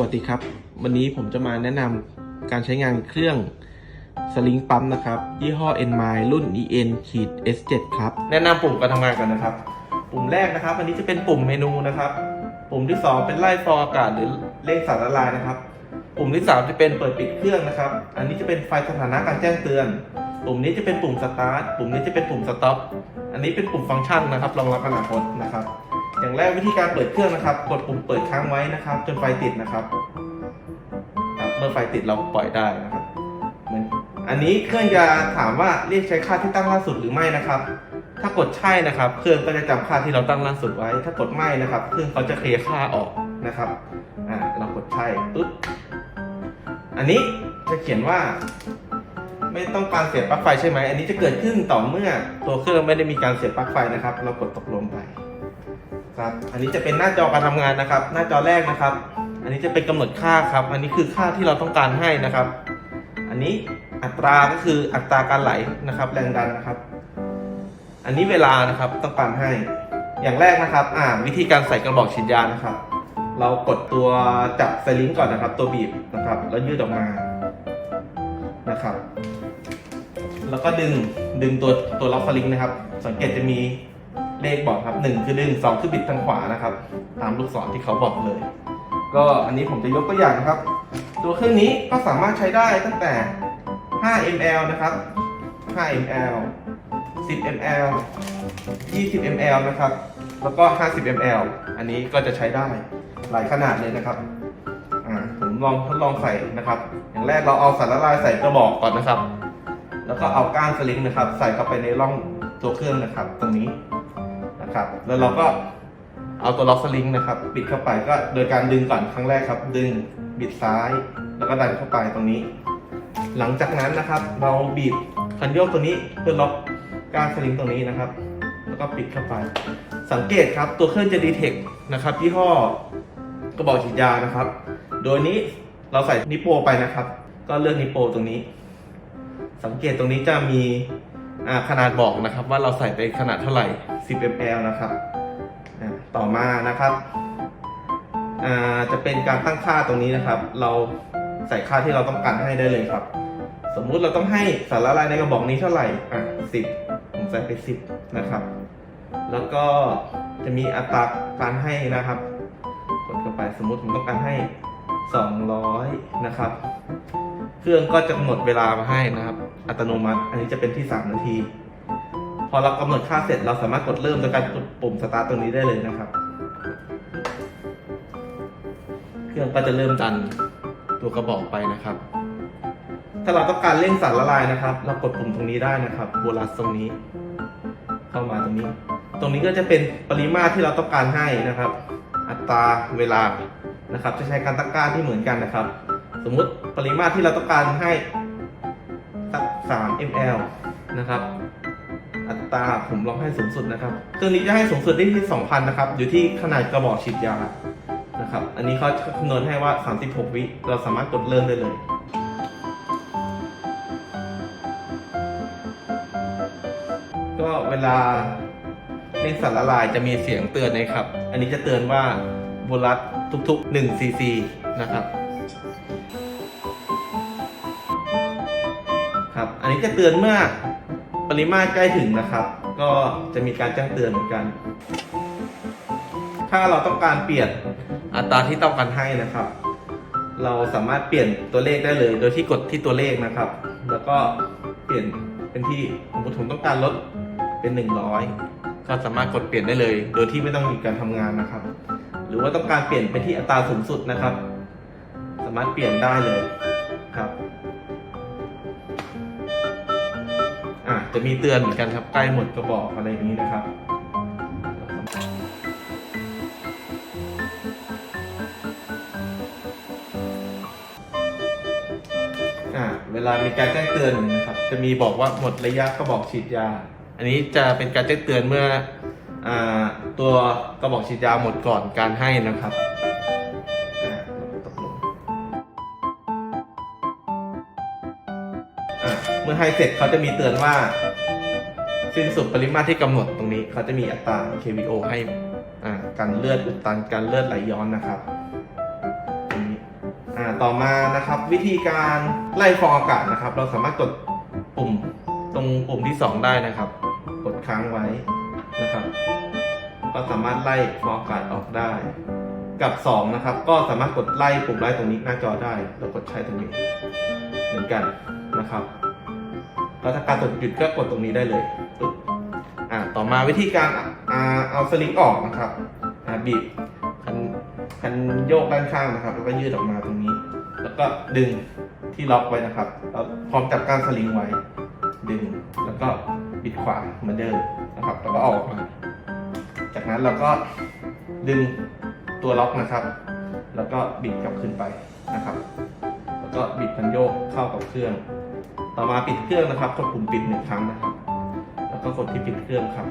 วัสดีครับ วันนี้ผมจะมาแนะนำการใช้งานเครื่องสลิงปั๊มนะครับ ยี่ห้อ n m i รุ่น en S7 ครับ แนะนำปุ่มการทำงานกันนะครับ ปุ่มแรกนะครับ อันนี้จะเป็นปุ่มเมนูนะครับ ปุ่มที่ 2 เป็นไล่ฟองอากาศหรือเร่งสารละลายนะครับ ปุ่มที่ 3 จะเป็นเปิดปิดเครื่องนะครับ อันนี้จะเป็นไฟสถานะการแจ้งเตือน ปุ่มนี้จะเป็นปุ่มสตาร์ท ปุ่มนี้จะเป็นปุ่มสต็อป อันนี้เป็นปุ่มฟังก์ชันนะครับรองรับอนาคตนะครับ อย่างแรกวิธีการเปิดเครื่องนะครับ กดปุ่มเปิดค้างไว้นะครับ จนไฟติดนะครับเมื่อไฟติดเราปล่อยได้นะครับเหมือนอันนี้เครื่องจะถามว่าเรียกใช้ค่าที่ตั้งล่าสุดหรือไม่นะครับ ถ้ากดใช่นะครับ เครื่องก็จะจำค่าที่เราตั้งล่าสุดไว้ ถ้ากดไม่นะครับ เครื่องเขาจะเคลียร์ค่าออกนะครับอ่าเรากดใช่ปุ๊บอันนี้จะเขียนว่า ไม่ต้องการเสียบปลั๊กไฟใช่ไหม อันนี้จะเกิดขึ้นต่อเมื่อตัวเครื่องไม่ได้มีการเสียบปลั๊กไฟนะครับ เรากดตกลงไปครับ อันนี้จะเป็นหน้าจอการทำงานนะครับ หน้าจอแรกนะครับ อันนี้จะเป็นกำหนดค่าครับ อันนี้คือค่าที่เราต้องการให้นะครับ อันนี้อัตราก็คืออัตราการไหลนะครับ แรงดันนะครับ อันนี้เวลานะครับต้องการให้ อย่างแรกนะครับ อ่า วิธีการใส่กระบอกฉีดยานะครับ เรากดตัวจับสลิงก่อนนะครับ ตัวบีบนะครับ แล้วยืดออกมานะครับ แล้วก็ดึงดึงตัวตัวล็อกสลิงนะครับ สังเกตจะมีเลขบอกครับหนึ่งคือดึงสองคือบิดทางขวานะครับ ตามลูกศรที่เขาบอกเลย ก็อันนี้ผมจะยกตัวอย่างนะครับ ตัวเครื่องนี้ก็สามารถใช้ได้ตั้งแต่ 5 ml นะครับ 5 ml 10 ml 20 ml นะครับ แล้วก็ 50 ml อันนี้ก็จะใช้ได้หลายขนาดเลยนะครับผมลองทดลองใส่นะครับ อย่างแรกเราเอาสารละลายใส่กระบอกก่อนนะครับ แล้วก็เอาก้านสลิงนะครับ ใส่เข้าไปในร่องตัวเครื่องนะครับ ตรงนี้นะครับ แล้วเราก็เอาตัวล็อกสลิงนะครับ ปิดเข้าไปก็โดยการดึงก่อนครั้งแรกครับ ดึงบิดซ้าย แล้วก็ดันเข้าไปตรงนี้ หลังจากนั้นนะครับ เราบีบคันโยกตัวนี้เพื่อล็อกก้านสลิงตรงนี้นะครับ แล้วก็ปิดเข้าไป สังเกตครับตัวเครื่องจะดีเทคนะครับยี่ห้อกระบอกฉีดยานะครับ โดยนี้เราใส่นิโปไปนะครับ ก็เลือกนิโปตรงนี้ สังเกตตรงนี้จะมีขนาดบอกนะครับ ว่าเราใส่ไปขนาดเท่าไหร่ 10 ml นะครับ ต่อมานะครับจะเป็นการตั้งค่าตรงนี้นะครับ เราใส่ค่าที่เราต้องการให้ได้เลยครับ สมมุติเราต้องให้สารละลายในกระบอกนี้เท่าไหร่อะ10ผมใส่ไป10นะครับ แล้วก็จะมีอัตราการให้นะครับกดเข้าไปสมมุติผมต้องการให้200นะครับ เครื่องก็จะกำหนดเวลามาให้นะครับ อัตโนมัติ อันนี้จะเป็นที่ 3 นาที พอเรากำหนดค่าเสร็จเราสามารถกดเริ่มโดยการกดปุ่มสตาร์ตตรงนี้ได้เลยนะครับ เครื่องก็จะเริ่มดันตัวกระบอกไปนะครับ ถ้าเราต้องการเร่งสารละลายนะครับ เรากดปุ่มตรงนี้ได้นะครับโบลัสตรงนี้ เข้ามาตรงนี้ ตรงนี้ก็จะเป็นปริมาตรที่เราต้องการให้นะครับ อัตราเวลานะครับ จะใช้การตั้งค่าที่เหมือนกันนะครับ สมมุติปริมาตรที่เราต้องการให้ 3 ml นะครับ อัตราผมลองให้สูงสุดนะครับเครื่องนี้จะให้สูงสุดได้ที่ 2,000 นะครับ อยู่ที่ขนาดกระบอกฉีดยานะครับ อันนี้เขาคำนวณให้ว่า 36 วิ เราสามารถกดเริ่มได้เลยก็เวลาเร่งสารละลายจะมีเสียงเตือนนะครับ อันนี้จะเตือนว่าโบลัสทุกๆ1 cc นะครับ นนี้จะเตือนเมื่อปริมาตรใกล้ถึงนะครับ ก็จะมีการแจ้งเตือนเหมือนกัน ถ้าเราต้องการเปลี่ยนอัตราที่ต้องการให้นะครับ เราสามารถเปลี่ยนตัวเลขได้เลย โดยที่กดที่ตัวเลขนะครับ แล้วก็เปลี่ยนเป็นที่สมมติผมต้องการลดเป็น 100 ก็สามารถกดเปลี่ยนได้เลย โดยที่ไม่ต้องมีการทำงานนะครับ หรือว่าต้องการเปลี่ยนไปที่อัตราสูงสุดนะครับ สามารถเปลี่ยนได้เลยครับ จะมีเตือนเหมือนกันครับใกล้หมดกระบอกอะไรอย่างนี้นะครับอ่าเวลามีการแจ้งเตือนนะครับ จะมีบอกว่าหมดระยะกระบอกฉีดยา อันนี้จะเป็นการแจ้งเตือนเมื่ออ่าตัวกระบอกฉีดยาหมดก่อนการให้นะครับอ่าเมื่อให้เสร็จเขาจะมีเตือนว่า สิ้นสุดปริมาตรที่กำหนดตรงนี้เขาจะมีอัตรา KVO ให้การเลือดอุดตันการเลือดไหลย้อนนะครับตรงนี้อ่าต่อมานะครับวิธีการไล่ฟองอากาศนะครับ เราสามารถกดปุ่มตรงปุ่มที่ 2 ได้นะครับ กดค้างไว้นะครับ ก็สามารถไล่ฟองอากาศออกได้ กับ 2 นะครับ ก็สามารถกดไล่ปุ่มไล่ตรงนี้หน้าจอได้เรากดใช้ตรงนี้เหมือนกันนะครับแล้วถ้าการกดหยุดก็กดตรงนี้ได้เลย ต่อมาวิธีการเอาสลิงออกนะครับบีบคันคันโยกด้านข้างนะครับ แล้วก็ยืดออกมาตรงนี้ แล้วก็ดึงที่ล็อกไว้นะครับแล้วพร้อมจับก้านสลิงไว้ ดึงแล้วก็บิดขวาเหมือนเดิมนะครับแล้วก็อออกมา จากนั้นเราก็ดึงตัวล็อกนะครับ แล้วก็บิดกลับขึ้นไปนะครับ แล้วก็บิดคันโยกเข้ากับเครื่อง ต่อมาปิดเครื่องนะครับกดปุ่มปิดหนึ่งครั้งนะครับ แล้วก็กดที่ปิดเครื่องครับ